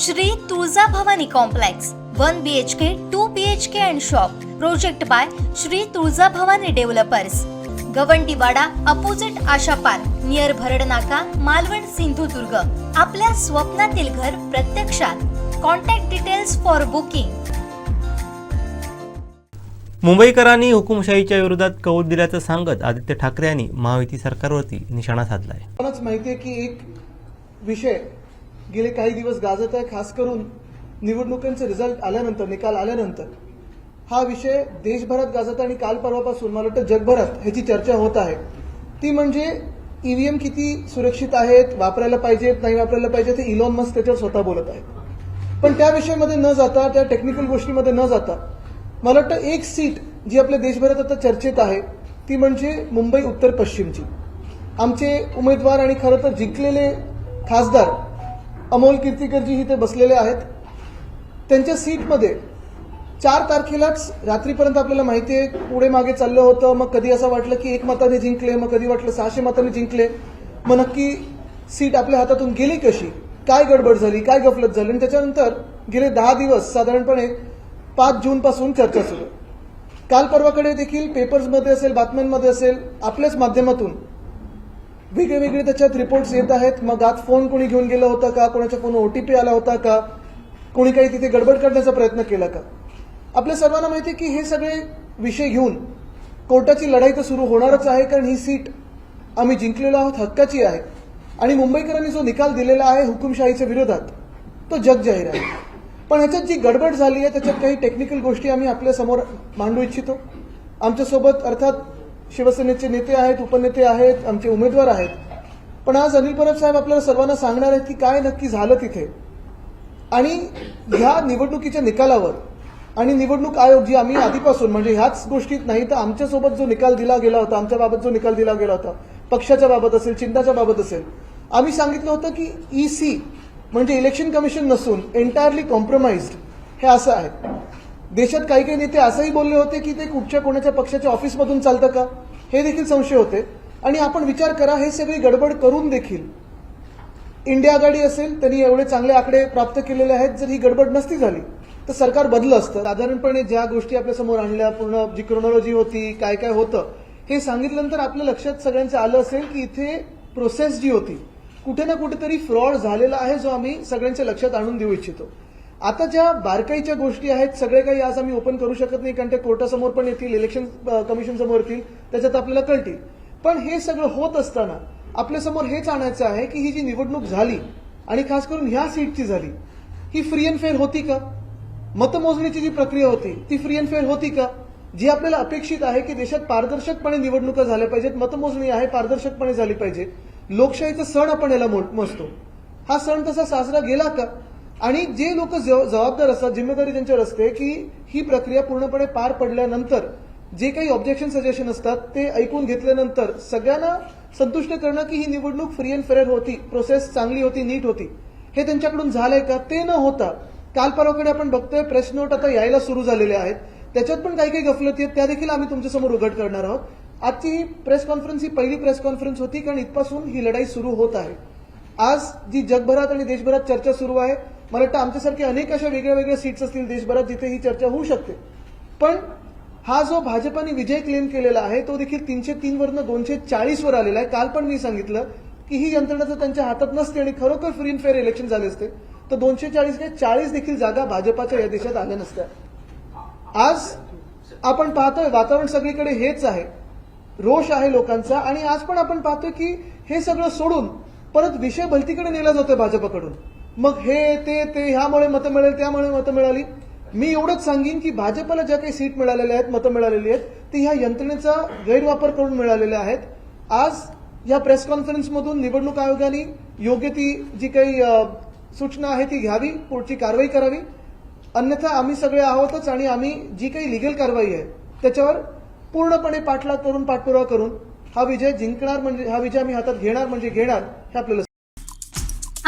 Shri Tulja Bhavani complex one B H K two B H K and shop project by Shri Tulja Bhavani developers Gawandiwada opposite Asha park near Bharad Naka Malvan Sindhudurg. आपल्या स्वप्नातील घर प्रत्यक्षात. Contact details for booking मुंबईकरांनी हुकुमशाहीच्या विरोधात कौल दिल्याचं सांगत आदित्य ठाकरे यांनी महायुती सरकारवरती निशाणा साधलाय. आपणच माहिती आहे की एक विषय गेले काही दिवस गाजत आहे खास करून निवडणुकांचे रिझल्ट आल्यानंतर निकाल आल्यानंतर. हा विषय देशभरात गाजत आहे आणि काल परवापासून मला वाटतं जगभरात ह्याची चर्चा होत आहे. ती म्हणजे ईव्हीएम किती सुरक्षित आहेत वापरायला पाहिजेत नाही वापरायला पाहिजे ते इलॉन मस्क त्याच्यावर स्वतः बोलत आहेत पण त्या विषयामध्ये न जाता त्या टेक्निकल गोष्टीमध्ये न जाता मला वाटतं एक सीट जी आपल्या देशभरात आता चर्चेत आहे ती म्हणजे मुंबई उत्तर पश्चिमची. आमचे उमेदवार आणि खरं तर जिंकलेले खासदार अमोल कीर्तीकरजी इथे बसलेले आहेत. त्यांच्या सीटमध्ये चार तारखेलाच रात्रीपर्यंत आपल्याला माहिती आहे पुढे मागे चाललं होतं. मग कधी असं वाटलं की एक मताने जिंकले मग कधी वाटलं सहाशे मताने जिंकले. मग नक्की सीट आपल्या हातातून गेली कशी? काय गडबड झाली? काय गफलत झाली? आणि त्याच्यानंतर गेले दहा दिवस साधारणपणे पाच जूनपासून चर्चा सुरू. काल परवाकडे देखील पेपर्समध्ये असेल बातम्यांमध्ये असेल आपल्याच माध्यमातून वेगळे वेगळे त्याच्यात रिपोर्ट्स येत आहेत. मग आत फोन कोणी घेऊन गेला होता का? कोणाच्या फोन ओटीपी आला होता का? कोणी काही तिथे गडबड करण्याचा प्रयत्न केला का? आपल्या सर्वांना माहिती आहे की हे सगळे विषय घेऊन कोर्टाची लढाई तर सुरू होणारच आहे कारण ही सीट आम्ही जिंकलेलो आहोत हक्काची आहे. आणि मुंबईकरांनी जो निकाल दिलेला आहे हुकुमशाहीच्या विरोधात तो जग जाहीर आहे. पण ह्याच्यात जी गडबड झाली आहे त्याच्यात काही टेक्निकल गोष्टी आम्ही आपल्यासमोर मांडू इच्छितो. आमच्यासोबत अर्थात शिवसेनेचे नेते आहेत उपनेते आहेत आमचे उमेदवार आहेत. पण आज अनिल परब साहेब आपल्याला सर्वांना सांगणार आहेत की काय नक्की झालं तिथे. आणि ह्या निवडणुकीच्या निकालावर आणि निवडणूक आयोग जी आम्ही आधीपासून म्हणजे ह्याच गोष्टीत नाही तर आमच्यासोबत जो निकाल दिला गेला होता आमच्या बाबत जो निकाल दिला गेला होता पक्षाच्या बाबत असेल चिंताच्या बाबत असेल आम्ही सांगितलं होतं की ईसी म्हणजे इलेक्शन कमिशन नसून एंटायरली कॉम्प्रोमाइज्ड हे असं आहे. देशात काही काही नेते असंही बोलले होते की ते कुठच्या कोणाच्या पक्षाच्या ऑफिसमधून चालतं का? हे देखील संशय होते. आणि आपण विचार करा हे सगळी गडबड करून देखील इंडिया आघाडी असेल त्यांनी एवढे चांगले आकडे प्राप्त केलेले आहेत जर ही गडबड नसती झाली तर सरकार बदलं असतं. साधारणपणे ज्या गोष्टी आपल्यासमोर आणल्या पूर्ण जी क्रोनॉलॉजी होती काय काय होतं हे सांगितल्यानंतर आपल्या लक्षात सगळ्यांचं आलं असेल की इथे प्रोसेस जी होती कुठे ना कुठेतरी फ्रॉड झालेला आहे जो आम्ही सगळ्यांच्या लक्षात आणून देऊ इच्छितो. आता ज्या बारकाईच्या गोष्टी आहेत सगळे काही आज आम्ही ओपन करू शकत नाही कारण ते कोर्टासमोर पण येतील इलेक्शन कमिशन समोर येतील त्याच्यात आपल्याला कळतील. पण हे सगळं होत असताना आपल्यासमोर हेच आणायचं आहे की ही जी निवडणूक झाली आणि खास करून ह्या सीटची झाली ही फ्री अँड फेअर होती का? मतमोजणीची जी प्रक्रिया होती ती फ्री अँड फेअर होती का? जी आपल्याला अपेक्षित आहे की देशात पारदर्शकपणे निवडणुका झाल्या पाहिजेत मतमोजणी आहे पारदर्शकपणे झाली पाहिजे लोकशाहीचा सण आपण याला मोजतो. हा सण तसा साजरा गेला का? आणि जे लोक जबाबदार असतात जिम्मेदारी त्यांच्यावर असते की ही प्रक्रिया पूर्णपणे पार पडल्यानंतर जे काही ऑब्जेक्शन सजेशन असतात ते ऐकून घेतल्यानंतर सगळ्यांना संतुष्ट करणं की ही निवडणूक फ्री अँड फेअर होती प्रोसेस चांगली होती नीट होती हे त्यांच्याकडून झालंय का ते न होता काल परवाकडे आपण बघतोय प्रेस नोट आता यायला सुरू झालेले आहेत. त्याच्यात पण काही काही गफलती आहेत त्या देखील आम्ही तुमच्यासमोर उघड करणार आहोत. आजची ही प्रेस कॉन्फरन्स ही पहिली प्रेस कॉन्फरन्स होती कारण इथपासून ही लढाई सुरू होत आहे. आज जी जगभरात आणि देशभरात चर्चा सुरू आहे मला वाटतं आमच्यासारखे अनेक अशा वेगळ्या वेगळ्या सीट्स असतील देशभरात जिथे ही चर्चा होऊ शकते. पण हा जो भाजपाने विजय क्लेम केलेला आहे तो देखील तीनशे तीन वरनं दोनशे चाळीस वर आलेला आहे. काल पण मी सांगितलं की ही यंत्रणा जर त्यांच्या हातात नसते आणि खरोखर फ्री अँड फेअर इलेक्शन झाले असते तर दोनशे चाळीस काय चाळीस देखील जागा भाजपाच्या या देशात आल्या नसत्या. आज आपण पाहतोय वातावरण सगळीकडे हेच आहे. रोष आहे लोकांचा आणि आज पण आपण पाहतोय की हे सगळं सोडून परत विषय भलतीकडे नेला जातोय भाजपाकडून. मग हे ते ते ह्यामुळे मतं मिळेल त्यामुळे मतं मिळाली. मी एवढंच सांगेन की भाजपला ज्या काही सीट मिळालेल्या आहेत मतं मिळालेली आहेत ती ह्या यंत्रणेचा गैरवापर करून मिळालेल्या आहेत. आज या प्रेस कॉन्फरन्समधून निवडणूक आयोगाने योग्य ती जी काही सूचना आहे ती घ्यावी पुढची कारवाई करावी. अन्यथा आम्ही सगळे आहोतच आणि आम्ही जी काही लिगल कारवाई आहे त्याच्यावर पूर्णपणे पाठलाग करून पाठपुरावा करून हा विजय जिंकणार म्हणजे हा विजय आम्ही हातात घेणार म्हणजे घेणार हे आपल्याला